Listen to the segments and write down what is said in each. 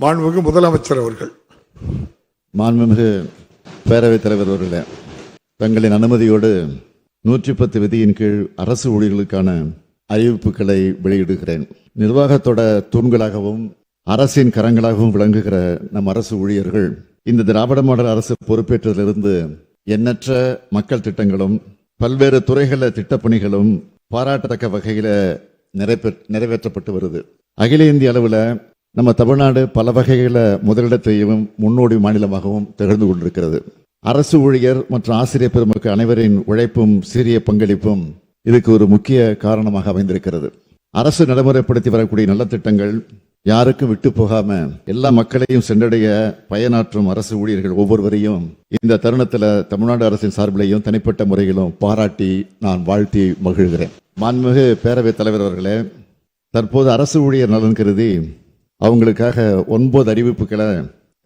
மாண்புமிகு முதலமைச்சர் அவர்கள். மாண்புமிகு பேரவைத் தலைவர் அவர்களே தங்களின் அனுமதியோடு நூற்றி பத்து விதியின் கீழ் அரசு ஊழியர்களுக்கான அறிவிப்புகளை வெளியிடுகிறேன். நிர்வாகத்தோட தூண்களாகவும் அரசின் கரங்களாகவும் விளங்குகிற நம் அரசு ஊழியர்கள் இந்த திராவிட மாடல் அரசு பொறுப்பேற்றதிலிருந்து எண்ணற்ற மக்கள் திட்டங்களும் பல்வேறு துறைகளில் திட்டப்பணிகளும் பாராட்டத்தக்க வகையில் நிறைவே நிறைவேற்றப்பட்டு வருது. அகில இந்திய அளவில் நம்ம தமிழ்நாடு பல வகைகளில் முதலிடத்தையும் முன்னோடி மாநிலமாகவும் திகழ்ந்து கொண்டிருக்கிறது. அரசு ஊழியர் மற்றும் ஆசிரியர் பெருமக்கள் அனைவரின் உழைப்பும் சீரிய பங்களிப்பும் இதுக்கு ஒரு முக்கிய காரணமாக அமைந்திருக்கிறது. அரசு நடைமுறைப்படுத்தி வரக்கூடிய நல்ல திட்டங்கள் யாருக்கும் விட்டு போகாம எல்லா மக்களையும் சென்றடைய பயனாற்றும் அரசு ஊழியர்கள் ஒவ்வொருவரையும் இந்த தருணத்தில் தமிழ்நாடு அரசின் சார்பிலையும் தனிப்பட்ட முறையிலும் பாராட்டி நான் வாழ்த்தி மகிழ்கிறேன். மாண்புமிகு பேரவைத் தலைவர் அவர்களே தற்போது அரசு ஊழியர் நலன் கருதி அவங்களுக்காக ஒன்பது அறிவிப்புகளை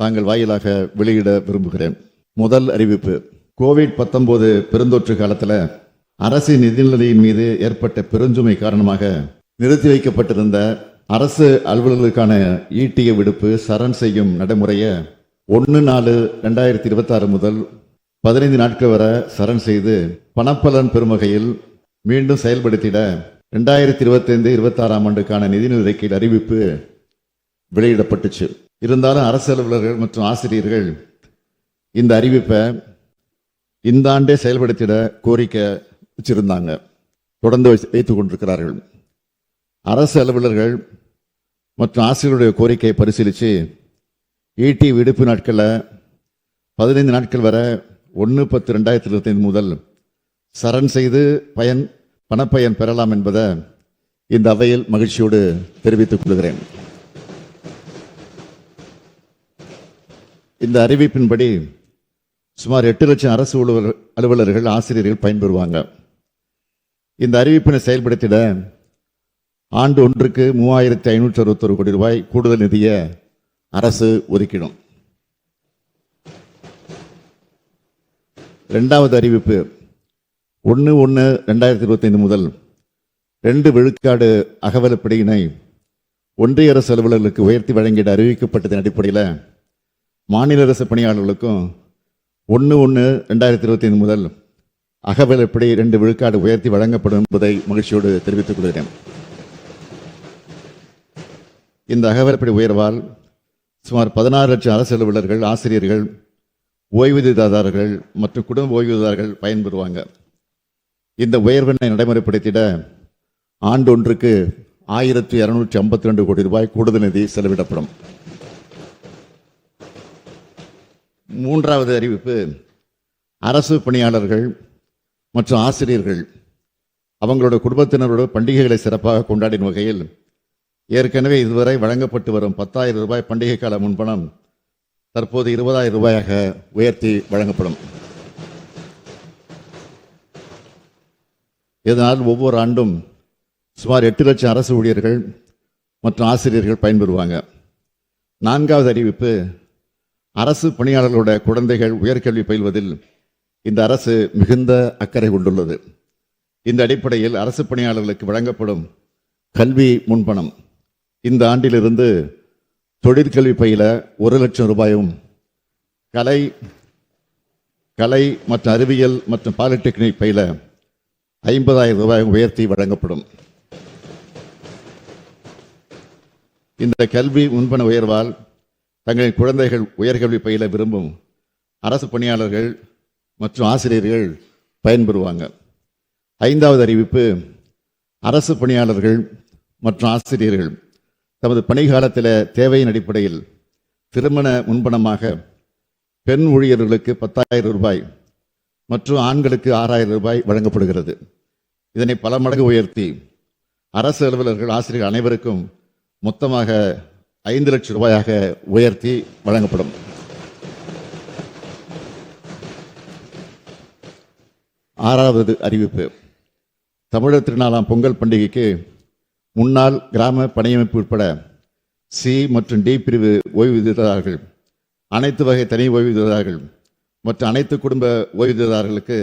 தாங்கள் வாயிலாக வெளியிட விரும்புகிறேன். முதல் அறிவிப்பு கோவிட் 19 பெருந்தொற்று காலத்தில் அரசு நிதிநிலையின் மீது ஏற்பட்ட பெருஞ்சுமை காரணமாக நிறுத்தி வைக்கப்பட்டிருந்த அரசு அலுவலர்களுக்கான ஈட்டிய விடுப்பு சரண் செய்யும் நடைமுறையை ஒன்று நாலு ரெண்டாயிரத்தி இருபத்தாறு முதல் பதினைந்து நாட்கள் வரை சரண் செய்து பணப்பலன் பெறும் வகையில் மீண்டும் செயல்படுத்திட ரெண்டாயிரத்தி இருபத்தைந்து இருபத்தாறாம் ஆண்டுக்கான நிதிநிலை அறிக்கையில் அறிவிப்பு வெளியிடப்பட்டுச்சு. இருந்தாலும் அரசு அலுவலர்கள் மற்றும் ஆசிரியர்கள் இந்த அறிவிப்பை இந்த ஆண்டே செயல்படுத்திட கோரிக்கை வச்சிருந்தாங்க. தொடர்ந்து வைத்து- வைத்துக் கொண்டிருக்கிறார்கள். அரசு அலுவலர்கள் மற்றும் ஆசிரியருடைய கோரிக்கையை பரிசீலித்து ஈட்டி விடுப்பு நாட்களில் பதினைந்து நாட்கள் வரை ஒன்று பத்து ரெண்டாயிரத்தி இருபத்தைந்து முதல் சரண் செய்து பயன் பணப்பயன் பெறலாம் என்பதை இந்த அவையில் மகிழ்ச்சியோடு தெரிவித்துக் கொள்கிறேன். இந்த அறிவிப்பின்படி சுமார் எட்டு லட்சம் அரசு அலுவலர் அலுவலர்கள் ஆசிரியர்கள் பயன்பெறுவாங்க. இந்த அறிவிப்பினை செயல்படுத்திட ஆண்டு ஒன்றுக்கு மூவாயிரத்தி ஐநூற்றி அறுபத்தொரு கோடி ரூபாய் கூடுதல் நிதியை அரசு ஒதுக்கிடும். ரெண்டாவது அறிவிப்பு ஒன்று ஒன்று ரெண்டாயிரத்தி இருபத்தைந்து முதல் ரெண்டு விழுக்காடு அகவலப்படியினை ஒன்றிய அரசு அலுவலர்களுக்கு உயர்த்தி வழங்கிட அறிவிக்கப்பட்டதன் அடிப்படையில் மாநில அரசு பணியாளர்களுக்கும் ஒன்று ஒன்று ரெண்டாயிரத்தி இருபத்தைந்து முதல் அகவலப்படி ரெண்டு விழுக்காடு உயர்த்தி வழங்கப்படும் என்பதை மகிழ்ச்சியோடு தெரிவித்துக் கொள்கிறேன். இந்த அகவலப்படி உயர்வால் சுமார் பதினாறு லட்சம் அரசு அலுவலர்கள் ஆசிரியர்கள் ஓய்வூதியதாரர்கள் மற்றும் குடும்ப ஓய்வூதியதாரர்கள் பயன்பெறுவாங்க. இந்த உயர்வினை நடைமுறைப்படுத்திட ஆண்டு ஒன்றுக்கு ஆயிரத்தி இரநூற்றி ஐம்பத்தி ரெண்டு கோடி ரூபாய் கூடுதல் நிதி செலவிடப்படும். மூன்றாவது அறிவிப்பு அரசு பணியாளர்கள் மற்றும் ஆசிரியர்கள் அவங்களோட குடும்பத்தினரோட பண்டிகைகளை சிறப்பாக கொண்டாடின வகையில் ஏற்கனவே இதுவரை வழங்கப்பட்டு வரும் பத்தாயிரம் ரூபாய் பண்டிகை கால முன்பணம் தற்போது இருபதாயிரம் ரூபாயாக உயர்த்தி வழங்கப்படும். இதனால் ஒவ்வொரு ஆண்டும் சுமார் எட்டு லட்சம் அரசு ஊழியர்கள் மற்றும் ஆசிரியர்கள் பயன்பெறுவாங்க. நான்காவது அறிவிப்பு அரசு பணியாளர்களோட குழந்தைகள் உயர்கல்வி பயில்வதில் இந்த அரசு மிகுந்த அக்கறை கொண்டுள்ளது. இந்த அடிப்படையில் அரசு பணியாளர்களுக்கு வழங்கப்படும் கல்வி முன்பணம் இந்த ஆண்டிலிருந்து தொழிற்கல்வி பயில ஒரு லட்சம் ரூபாயும் கலை கலை மற்றும் அறிவியல் மற்றும் பாலிடெக்னிக் பயில ஐம்பதாயிரம் ரூபாயும் உயர்த்தி வழங்கப்படும். இந்த கல்வி முன்பண உயர்வால் தங்களின் குழந்தைகள் உயர்கல்வி பயில விரும்பும் அரசு பணியாளர்கள் மற்றும் ஆசிரியர்கள் பயன்பெறுவாங்க. ஐந்தாவது அறிவிப்பு அரசு பணியாளர்கள் மற்றும் ஆசிரியர்கள் தமது பணிகாலத்தில் தேவையின் அடிப்படையில் திருமண முன்பணமாக பெண் ஊழியர்களுக்கு பத்தாயிரம் ரூபாய் மற்றும் ஆண்களுக்கு ஆறாயிரம் ரூபாய் வழங்கப்படுகிறது. இதனை பல மடங்கு உயர்த்தி அரசு அலுவலர்கள் ஆசிரியர்கள் அனைவருக்கும் மொத்தமாக ஐந்து லட்சம் ரூபாயாக உயர்த்தி வழங்கப்படும். ஆறாவது அறிவிப்பு. தமிழர் திருநாளாம் பொங்கல் பண்டிகைக்கு முன்னாள் கிராம பணியமைப்பு உட்பட சி மற்றும் டி பிரிவு ஓய்வூதியதாரர்கள் அனைத்து வகை தனி ஓய்வூதியதாரர்கள் மற்றும் அனைத்து குடும்ப ஓய்வூதியதாரர்களுக்கு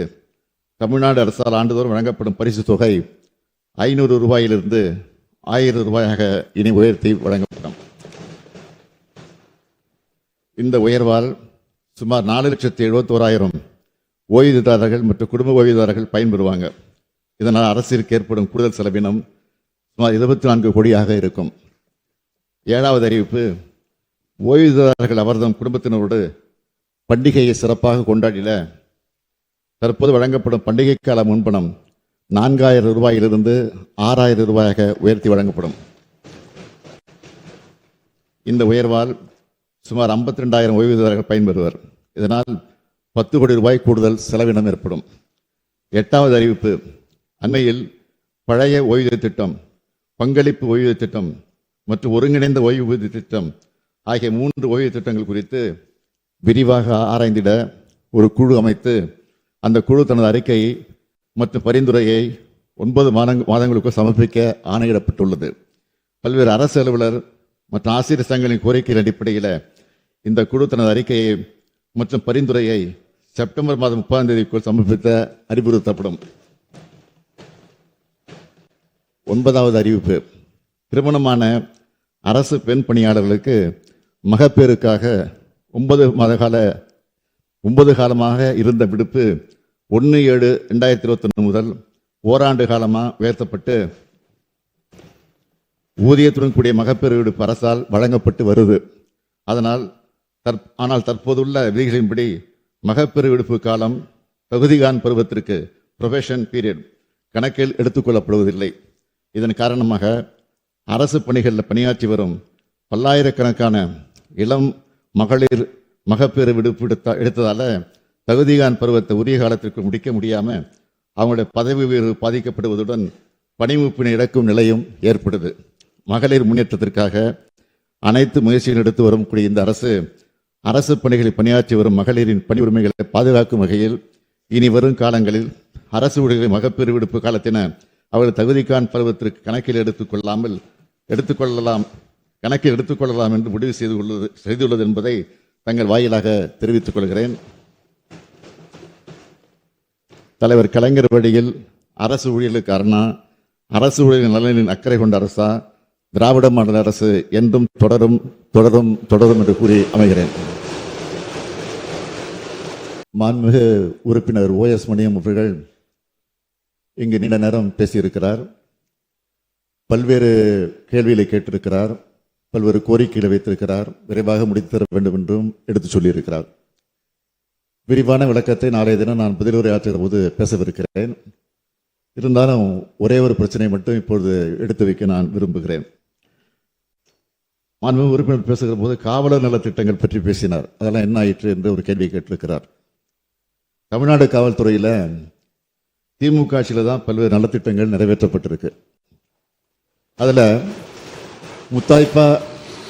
தமிழ்நாடு அரசால் ஆண்டுதோறும் வழங்கப்படும் பரிசு தொகை ஐநூறு ரூபாயிலிருந்து ஆயிரம் ரூபாயாக இனி உயர்த்தி வழங்கப்படும். இந்த உயர்வால் சுமார் நாலு லட்சத்தி எழுபத்தோராயிரம் ஓய்வூதியதாரர்கள் மற்றும் குடும்ப ஓய்வூதியதாரர்கள் பயன்பெறுவாங்க. இதனால் அரசிற்கு ஏற்படும் கூடுதல் செலவினம் சுமார் இருபத்தி நான்கு கோடியாக இருக்கும். ஏழாவது அறிவிப்பு ஓய்வூதியதாரர்கள் அவர்தம் குடும்பத்தினரோடு பண்டிகையை சிறப்பாக கொண்டாடிட தற்போது வழங்கப்படும் பண்டிகை கால முன்பணம் நான்காயிரம் ரூபாயிலிருந்து ஆறாயிரம் ரூபாயாக உயர்த்தி வழங்கப்படும். இந்த உயர்வால் சுமார் ஐம்பத்தி ரெண்டாயிரம் ஓய்வூதியர்கள் பயன்பெறுவர். இதனால் பத்து கோடி ரூபாய் கூடுதல் செலவினம் ஏற்படும். எட்டாவது அறிவிப்பு அண்மையில் பழைய ஓய்வூதிய திட்டம் பங்களிப்பு ஓய்வூதிய திட்டம் மற்றும் ஒருங்கிணைந்த ஓய்வூதிய திட்டம் ஆகிய மூன்று ஓய்வு திட்டங்கள் குறித்து விரிவாக ஆராய்ந்திட ஒரு குழு அமைத்து அந்த குழு தனது அறிக்கையை மற்றும் பரிந்துரையை ஒன்பது மாதங் மாதங்களுக்கு சமர்ப்பிக்க ஆணையிடப்பட்டுள்ளது. பல்வேறு அரசு அலுவலர் மற்றும் ஆசிரியர் சங்கங்களின் கோரிக்கையின் அடிப்படையில் இந்த குழு தனது அறிக்கையை மற்றும் பரிந்துரையை செப்டம்பர் மாதம் முப்பதாம் தேதிக்குள் சமர்ப்பித்த அறிவுறுத்தப்படும். ஒன்பதாவது அறிவிப்பு. திருமணமான அரசு பெண் பணியாளர்களுக்கு மகப்பேறுக்காக ஒன்பது மாத கால ஒன்பது காலமாக இருந்த விடுப்பு ஒன்று ஏழு ரெண்டாயிரத்தி இருபத்தொன்று முதல் ஓராண்டு காலமாக உயர்த்தப்பட்டு ஊதியத்துடன் கூடிய மகப்பேறு விடுப்பு அரசால் வழங்கப்பட்டு வருது. அதனால் தற் ஆனால் தற்போதுள்ள விதிகளின்படி மகப்பெரு விடுப்பு காலம் தகுதிகான் பருவத்திற்கு ப்ரொஃபஷன் பீரியட் கணக்கில் எடுத்துக்கொள்ளப்படுவதில்லை. இதன் காரணமாக அரசு பணிகளில் பணியாற்றி வரும் பல்லாயிரக்கணக்கான இளம் மகளிர் மகப்பேறு விடுப்பு எடுத்த எடுத்ததால் தகுதிகான் பருவத்தை உரிய காலத்திற்கு முடிக்க முடியாமல் அவங்களுடைய பதவி உயர்வு பாதிக்கப்படுவதுடன் பணிமுப்பினை இழக்கும் நிலையும் ஏற்படுது. மகளிர் முன்னேற்றத்திற்காக அனைத்து முயற்சிகள் எடுத்து வரும் கூடிய இந்த அரசு அரசு பணிகளில் பணியாற்றி வரும் மகளிரின் பணி உரிமைகளை பாதுகாக்கும் வகையில் இனி வரும் காலங்களில் அரசு ஊழியர்களின் மகப்பேறு விடுப்பு காலத்தின அவர்கள் தகுதிக்கான் பருவத்திற்கு கணக்கில் எடுத்துக்கொள்ளாமல் எடுத்துக்கொள்ளலாம் கணக்கில் எடுத்துக்கொள்ளலாம் என்று முடிவு செய்து கொள்ளது செய்துள்ளது என்பதை தங்கள் வாயிலாக தெரிவித்துக் கொள்கிறேன். தலைவர் கலைஞர் வழியில் அரசு ஊழியர்களுக்கு அரணா அரசு ஊழியர்கள் நலனின் அக்கறை கொண்ட அரசா திராவிட மாநில அரசு என்றும் தொடரும் தொடரும் தொடரும் என்று கூறி அமைகிறேன். மாண்புமிகு உறுப்பினர் ஓ எஸ் மணியம் அவர்கள் இங்கு நீண்ட நேரம் பேசியிருக்கிறார். பல்வேறு கேள்விகளை கேட்டிருக்கிறார். பல்வேறு கோரிக்கைகளை வைத்திருக்கிறார். விரைவாக முடித்து தர வேண்டும் என்றும் எடுத்துச் சொல்லியிருக்கிறார். விரிவான விளக்கத்தை நாளைய தினம் நான் பதிலுரை ஆற்றுகிற போது பேசவிருக்கிறேன். இருந்தாலும் ஒரே ஒரு பிரச்சனை மட்டும் இப்பொழுது எடுத்து வைக்க நான் விரும்புகிறேன். மாண்பு உறுப்பினர் பேசுகிற போது காவலர் நலத்திட்டங்கள் பற்றி பேசினார். அதெல்லாம் என்ன ஆயிற்று என்று ஒரு கேள்வி கேட்டிருக்கிறார். தமிழ்நாடு காவல்துறையில் திமுக ஆட்சியில் தான் பல்வேறு நலத்திட்டங்கள் நிறைவேற்றப்பட்டிருக்கு. அதில் முத்தாய்ப்பா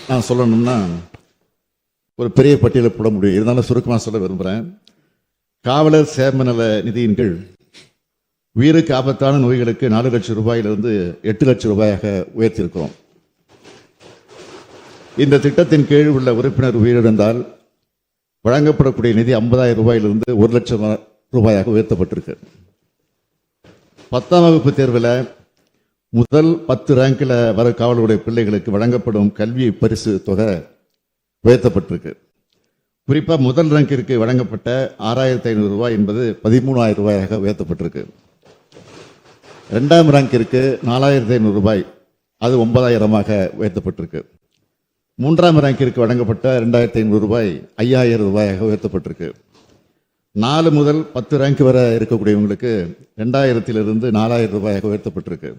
நான் சொல்லணும்னா ஒரு பெரிய பட்டியலை போட முடியும். இருந்தாலும் சுருக்கமாக சொல்ல விரும்புகிறேன் காவலர் சேம நல நிதியின் கீழ் உயிருக்கு ஆபத்தான நோய்களுக்கு நாலு லட்சம் ரூபாயிலிருந்து எட்டு லட்சம் ரூபாயாக உயர்த்தியிருக்கிறோம். இந்த திட்டத்தின் கீழ் உள்ள உறுப்பினர் உயிரிழந்தால் வழங்கப்படக்கூடிய நிதி ஐம்பதாயிரம் ரூபாயிலிருந்து ஒரு லட்சம் ரூபாயாக உயர்த்தப்பட்டிருக்கு. பத்தாம் வகுப்பு தேர்வில் முதல் பத்து ரேங்கில் வர காவலுடைய பிள்ளைகளுக்கு வழங்கப்படும் கல்வி பரிசு தொகை உயர்த்தப்பட்டிருக்கு. குறிப்பாக முதல் ரேங்கிற்கு வழங்கப்பட்ட ஆறாயிரத்தி ஐநூறு ரூபாய் என்பது பதிமூணாயிரம் ரூபாயாக உயர்த்தப்பட்டிருக்கு. ரெண்டாம் ரேங்கிற்கு நாலாயிரத்தி ஐநூறு ரூபாய் அது ஒன்பதாயிரமாக உயர்த்தப்பட்டிருக்கு. மூன்றாம் ரேங்கிற்கு வழங்கப்பட்ட ரெண்டாயிரத்தி ஐநூறு ரூபாய் ஐயாயிரம் ரூபாயாக உயர்த்தப்பட்டிருக்கு. நாலு முதல் பத்து ரேங்க் வரை இருக்கக்கூடியவங்களுக்கு ரெண்டாயிரத்திலிருந்து நாலாயிரம் ரூபாயாக உயர்த்தப்பட்டிருக்கு.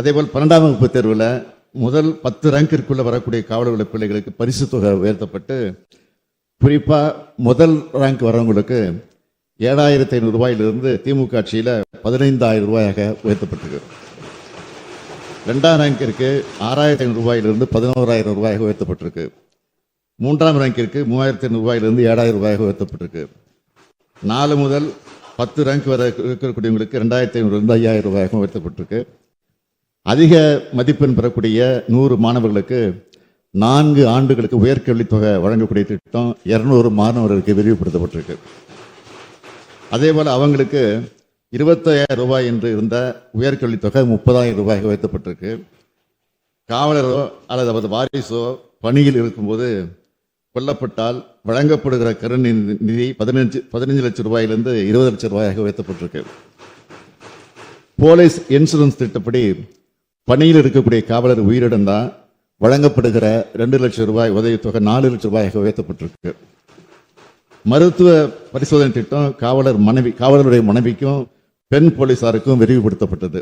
அதேபோல் பன்னெண்டாம் வகுப்பு தேர்வில் முதல் பத்து ரேங்கிற்குள்ளே வரக்கூடிய காவலர்களுடைய பிள்ளைகளுக்கு பரிசு தொகை உயர்த்தப்பட்டு குறிப்பாக முதல் ரேங்க் வரவங்களுக்கு ஏழாயிரத்தி ஐநூறு ரூபாயிலிருந்து திமுக ஆட்சியில் பதினைந்தாயிரம் ரூபாயாக உயர்த்தப்பட்டிருக்கு. ரெண்டாம் ரேங்கிற்கு ஆறாயிரத்தி ஐநூறு ரூபாயிலிருந்து பதினோராயிரம் ரூபாயாக உயர்த்தப்பட்டிருக்கு. மூன்றாம் ரேங்கிற்கு மூவாயிரத்தி ஐநூறு ரூபாயிலிருந்து ஏழாயிரம் ரூபாயாக உயர்த்தப்பட்டிருக்கு. நாலு முதல் பத்து ரேங்க் வரை இருக்கக்கூடியவங்களுக்கு ரெண்டாயிரத்தி ஐநூறுலேருந்து ஐயாயிரம் ரூபாயாக உயர்த்தப்பட்டிருக்கு. அதிக மதிப்பெண் பெறக்கூடிய நூறு மாணவர்களுக்கு நான்கு ஆண்டுகளுக்கு உயர்கல்வித் தொகை வழங்கக்கூடிய திட்டம் இரநூறு மாணவர்களுக்கு விரிவுபடுத்தப்பட்டிருக்கு. அதே போல் அவங்களுக்கு இருபத்தாயிரம் ரூபாய் என்று இருந்த உயர்கல்வித் தொகை முப்பதாயிரம் ரூபாய் உயர்த்தப்பட்டிருக்கு. காவலரோ அல்லது அவரது வாரிசோ பணியில் இருக்கும்போது கொல்லப்பட்டால் வழங்கப்படுகிற கருணை நிதி பதினஞ்சு பதினஞ்சு லட்சம் ரூபாயிலிருந்து இருபது லட்சம் ரூபாயாக உயர்த்தப்பட்டிருக்கு. போலீஸ் இன்சூரன்ஸ் திட்டப்படி பணியில் இருக்கக்கூடிய காவலர் உயிரிழந்தால் வழங்கப்படுகிற ரெண்டு லட்சம் ரூபாய் உதவித்தொகை நாலு லட்சம் ரூபாயாக உயர்த்தப்பட்டிருக்கு. மருத்துவ பரிசோதனை திட்டம் காவலர் மனைவி காவலருடைய மனைவிக்கும் பெண் போலீசாருக்கும் விரிவுபடுத்தப்பட்டது.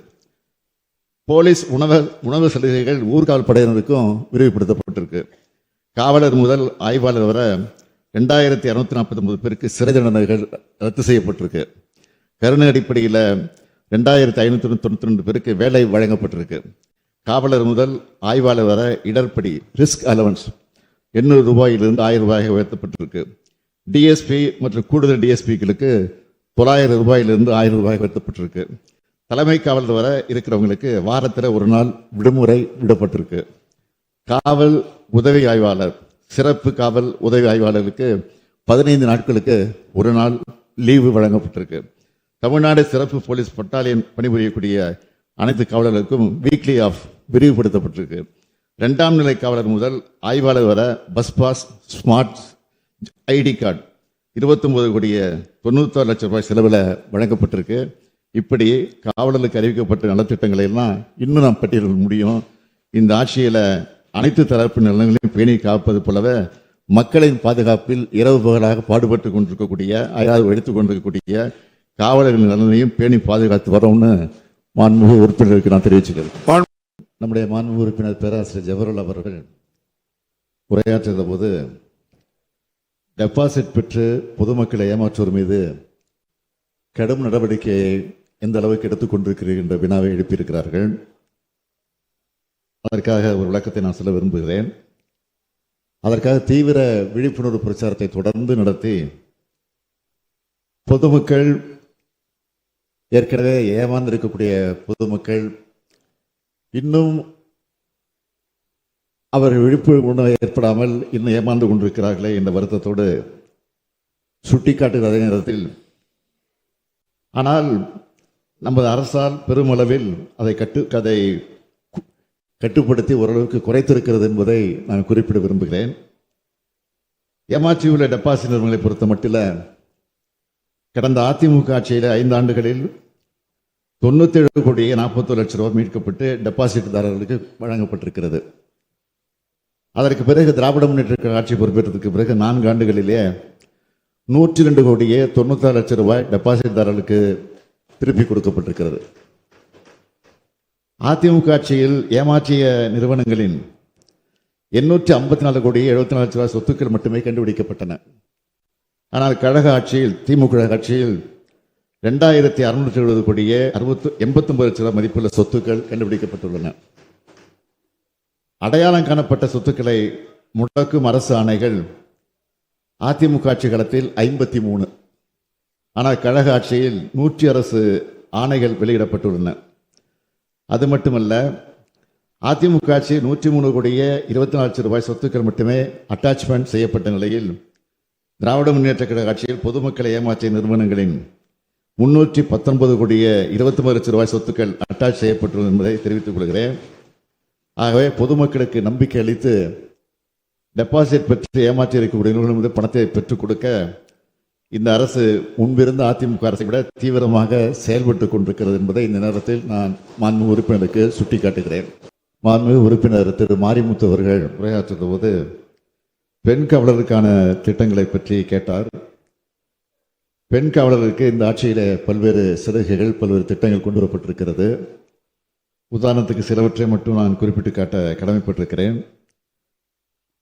போலீஸ் உணவ உணவு சலுகைகள் ஊர்கால் படையினருக்கும் விரிவுபடுத்தப்பட்டிருக்கு. காவலர் முதல் ஆய்வாளர் வரை ரெண்டாயிரத்தி இரநூத்தி நாற்பத்தி ஒன்பது பேருக்கு சிறை தண்டனைகள் ரத்து செய்யப்பட்டிருக்கு. கருணை அடிப்படையில் ரெண்டாயிரத்தி ஐநூற்றி தொண்ணூற்றி ரெண்டு பேருக்கு வேலை வழங்கப்பட்டிருக்கு. காவலர் முதல் ஆய்வாளர் வர இடர்படி ரிஸ்க் அலவன்ஸ் எண்ணூறு ரூபாயிலிருந்து ஆயிரம் ரூபாயாக உயர்த்தப்பட்டிருக்கு. டிஎஸ்பி மற்றும் கூடுதல் டிஎஸ்பிக்களுக்கு தொள்ளாயிரம் ரூபாயிலிருந்து ஆயிரம் ரூபாய் உயர்த்தப்பட்டிருக்கு. தலைமை காவலர் வர இருக்கிறவங்களுக்கு வாரத்தில் ஒரு நாள் விடுமுறை விடப்பட்டிருக்கு. காவல் உதவி ஆய்வாளர் சிறப்பு காவல் உதவி ஆய்வாளருக்கு பதினைந்து நாட்களுக்கு ஒரு நாள் லீவு வழங்கப்பட்டிருக்கு. தமிழ்நாடு சிறப்பு போலீஸ் பட்டாலியன் பணிபுரியக்கூடிய அனைத்து காவலர்களுக்கும் வீக்லி ஆஃப் விரிவுபடுத்தப்பட்டிருக்கு. ரெண்டாம் நிலை காவலர் முதல் ஆய்வாளர் வர bus pass smart ID card இருபத்தொன்பது கோடிய தொண்ணூத்தாறு லட்சம் ரூபாய் செலவில் வழங்கப்பட்டிருக்கு. இப்படி காவலர்களுக்கு அறிவிக்கப்பட்ட நலத்திட்டங்களை எல்லாம் இன்னும் நாம் பட்டியலிட முடியும். இந்த ஆட்சியில் அனைத்து தரப்பு நலன்களையும் பேணி காப்பது போலவே மக்களின் பாதுகாப்பில் இரவு பகலாக பாடுபட்டு கொண்டிருக்கக்கூடிய அதாவது எடுத்துக் கொண்டிருக்கக்கூடிய காவலர்களின் நலனையும் பேணி பாதுகாத்து வரோம்னு மாண்புமிகு உறுப்பினருக்கு நான் தெரிவிச்சுக்கிறேன். நம்முடைய மாண்புமிகு உறுப்பினர் பேராசிரியர் ஜவஹர்லால் அவர்கள் உரையாற்றிய போது டெபாசிட் பெற்று பொதுமக்களை ஏமாற்றுவோர் மீது கடும் நடவடிக்கையை எந்த அளவுக்கு எடுத்துக்கொண்டிருக்கிறீர்கள் என்ற வினாவை எழுப்பியிருக்கிறார்கள். அதற்காக ஒரு விளக்கத்தை நான் சொல்ல விரும்புகிறேன். அதற்காக தீவிர விழிப்புணர்வு பிரச்சாரத்தை தொடர்ந்து நடத்தி பொதுமக்கள் ஏற்கனவே ஏமாந்திருக்கக்கூடிய பொதுமக்கள் இன்னும் அவர் விழிப்புணர்வு ஏற்படாமல் இன்னும் ஏமாந்து கொண்டிருக்கிறார்களே என்ற வருத்தத்தோடு சுட்டிக்காட்டுகிற அதே நேரத்தில். ஆனால் நமது அரசால் பெருமளவில் அதை கட்டு அதை கட்டுப்படுத்தி ஓரளவுக்கு குறைத்திருக்கிறது என்பதை நான் குறிப்பிட விரும்புகிறேன். ஏமாற்றியுள்ள டெபாசிட் நிறுவனங்களை பொறுத்த மட்டில் கடந்த அதிமுக ஆட்சியில் ஐந்து ஆண்டுகளில் தொண்ணூத்தேழு கோடியே நாற்பத்தொரு லட்சம் ரூபாய் மீட்கப்பட்டு டெபாசிட்தாரர்களுக்கு வழங்கப்பட்டிருக்கிறது. அதற்கு பிறகு திராவிட முன்னேற்ற கழக ஆட்சி பொறுப்பேற்றதுக்கு பிறகு நான்கு ஆண்டுகளிலே நூற்றி ரெண்டு கோடியே தொண்ணூத்தாறு லட்சம் ரூபாய் டெபாசிட்தாரர்களுக்கு திருப்பி கொடுக்கப்பட்டிருக்கிறது. அதிமுக ஆட்சியில் ஏமாற்றிய நிறுவனங்களின் எண்ணூற்றி ஐம்பத்தி நாலு கோடியே எழுபத்தி நாலு லட்ச ரூபாய் சொத்துக்கள் மட்டுமே கண்டுபிடிக்கப்பட்டன. ஆனால் கழக ஆட்சியில் திமுக ஆட்சியில் ரெண்டாயிரத்தி அறுநூற்றி எழுபது கோடியே அறுபத்து எண்பத்தொம்பது லட்ச ரூபாய் மதிப்புள்ள சொத்துக்கள் கண்டுபிடிக்கப்பட்டுள்ளன. அடையாளம் காணப்பட்ட சொத்துக்களை முடக்கும் அரசு ஆணைகள் அதிமுக ஆட்சி காலத்தில் ஐம்பத்தி மூணு. ஆனால் கழக ஆட்சியில் நூற்றி அரசு ஆணைகள் வெளியிடப்பட்டுள்ளன. அது மட்டுமல்ல அதிமுக ஆட்சி நூற்றி மூணு கோடியே இருபத்தி நாலு லட்சம் ரூபாய் சொத்துக்கள் மட்டுமே அட்டாச்மெண்ட் செய்யப்பட்ட நிலையில் திராவிட முன்னேற்ற கழக ஆட்சியில் பொதுமக்களை ஏமாற்றிய நிறுவனங்களின் முன்னூற்றி பத்தொன்பது கோடியே இருபத்தி ஒன்பது லட்சம் ரூபாய் சொத்துக்கள் அட்டாச் செய்யப்பட்டுள்ளது என்பதை தெரிவித்துக் கொள்கிறேன். ஆகவே பொதுமக்களுக்கு நம்பிக்கை அளித்து டெபாசிட் பெற்று ஏமாற்றி இருக்கக்கூடிய நிறுவனம் பணத்தை பெற்றுக் கொடுக்க இந்த அரசு முன்பிருந்த அதிமுக அரசை விட தீவிரமாக செயல்பட்டு கொண்டிருக்கிறது என்பதை இந்த நேரத்தில் நான் மாண்பு உறுப்பினருக்கு சுட்டிக்காட்டுகிறேன். மாண்பு உறுப்பினர் திரு மாரிமுத்து அவர்கள் உரையாற்றும் போது பெண் காவலருக்கான திட்டங்களை பற்றி கேட்டார். பெண் காவலருக்கு இந்த ஆட்சியில் பல்வேறு சலுகைகள் பல்வேறு திட்டங்கள் கொண்டு வரப்பட்டிருக்கிறது. உதாரணத்துக்கு சிலவற்றை மட்டும் நான் குறிப்பிட்டு காட்ட கடமைப்பட்டிருக்கிறேன்.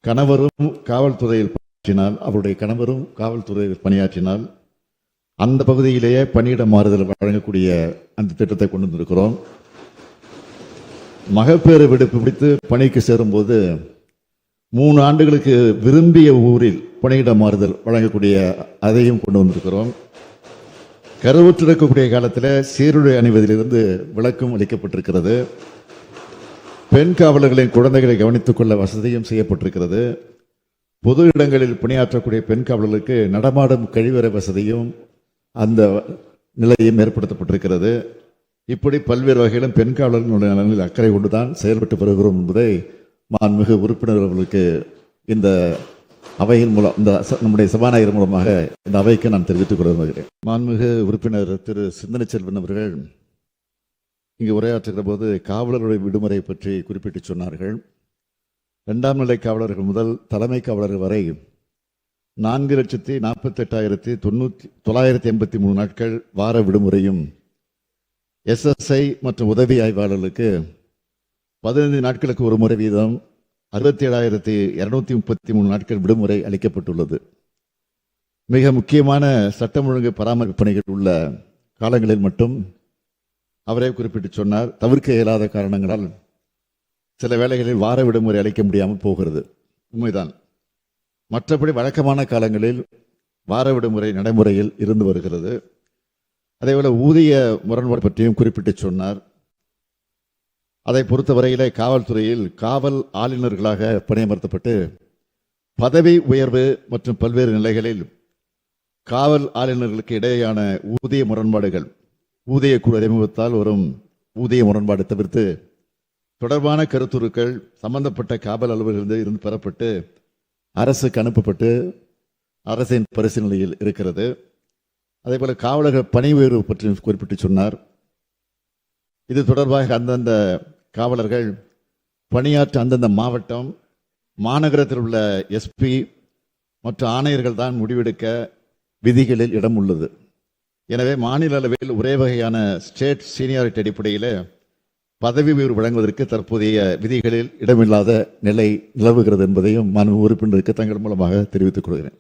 கணவரும் காவல்துறையில் பணியாற்றினால் அவருடைய கணவரும் காவல்துறையில் பணியாற்றினால் அந்த பகுதியிலேயே பணியிட மாறுதல் வழங்கக்கூடிய அந்த திட்டத்தை கொண்டு வந்திருக்கிறோம். மகப்பேறு விடுப்பு பிடித்து பணிக்கு சேரும்போது மூணு ஆண்டுகளுக்கு விரும்பிய ஊரில் பணியிட மாறுதல் வழங்கக்கூடிய அதையும் கொண்டு வந்திருக்கிறோம். கருவுற்றிருக்கக்கூடிய காலத்தில் சீருடை அணிவதிலிருந்து விளக்கம் அளிக்கப்பட்டிருக்கிறது. பெண் காவலர்களின் குழந்தைகளை கவனித்துக் கொள்ள வசதியும் செய்யப்பட்டிருக்கிறது. பொது இடங்களில் பணியாற்றக்கூடிய பெண் காவலர்களுக்கு நடமாடும் கழிவறை வசதியும் அந்த நிலையும் ஏற்படுத்தப்பட்டிருக்கிறது. இப்படி பல்வேறு வகையிலும் பெண் காவலர்களுடைய நலனில் அக்கறை கொண்டுதான் செயல்பட்டு வருகிறோம் என்பதை மாண்புமிகு உறுப்பினர் அவர்களுக்கு இந்த அவையின் மூலம் இந்த நம்முடைய சபாநாயகர் மூலமாக இந்த அவைக்கு நான் தெரிவித்துக் கொள்ள விரும்புகிறேன் மாண்புமிகு உறுப்பினர் திரு சிந்தனை செல்வன் அவர்கள் இங்கு உரையாற்றுகிற போது காவலருடைய விடுமுறை பற்றி குறிப்பிட்டு சொன்னார்கள். இரண்டாம் நிலை காவலர்கள் முதல் தலைமை காவலர்கள் வரை நான்கு லட்சத்தி நாற்பத்தெட்டாயிரத்தி தொண்ணூற்றி தொள்ளாயிரத்தி எண்பத்தி மூணு நாட்கள் வார விடுமுறையும் எஸ்எஸ்ஐ மற்றும் உதவி ஆய்வாளர்களுக்கு பதினைந்து நாட்களுக்கு ஒரு முறை வீதம் அறுபத்தி ஏழாயிரத்தி இரநூத்தி முப்பத்தி மூணு நாட்கள் விடுமுறை அளிக்கப்பட்டுள்ளது. மிக முக்கியமான சட்டம் ஒழுங்கு பராமரிப்பு பணிகள் உள்ள காலங்களில் மட்டும் அவரே குறிப்பிட்டு சொன்னார் தவிர்க்க இயலாத காரணங்களால் சில வேளைகளில் வார விடுமுறை அளிக்க முடியாமல் போகிறது. உண்மைதான். மற்றபடி வழக்கமான காலங்களில் வார விடுமுறை நடைமுறையில் இருந்து வருகிறது. அதேபோல் ஊதிய முரண்பாடு பற்றியும் குறிப்பிட்டு சொன்னார். அதை பொறுத்தவரையிலே காவல்துறையில் காவல் ஆளுநர்களாக பணியமர்த்தப்பட்டு பதவி உயர்வு மற்றும் பல்வேறு நிலைகளில் காவல் ஆளுநர்களுக்கு இடையேயான ஊதிய முரண்பாடுகள் ஊதிய குழு அறிமுகத்தால் வரும் ஊதிய முரண்பாடு தவிர்த்து தொடர்பான கருத்துருக்கள் சம்பந்தப்பட்ட காவல் அலுவலர்களிருந்து இருந்து பெறப்பட்டு அரசுக்கு அனுப்பப்பட்டு அரசின் பரிசீலனையில் இருக்கிறது. அதேபோல காவலர்கள் பணி உயர்வு பற்றி குறிப்பிட்டு சொன்னார். இது தொடர்பாக அந்தந்த காவலர்கள் பணியாற்ற அந்தந்த மாவட்டம் மாநகரத்தில் உள்ள எஸ்பி மற்ற ஆணையர்கள் தான் முடிவெடுக்க விதிகளில் இடம் உள்ளது. எனவே மாநில அளவில் ஒரே வகையான ஸ்டேட் சீனியாரிட்டி அடிப்படையில் பதவி உயர்வு வழங்குவதற்கு தற்போதைய விதிகளில் இடமில்லாத நிலை நிலவுகிறது என்பதையும் மாண்பு உறுப்பினருக்கு தங்கள் மூலமாக தெரிவித்துக் கொள்கிறேன்.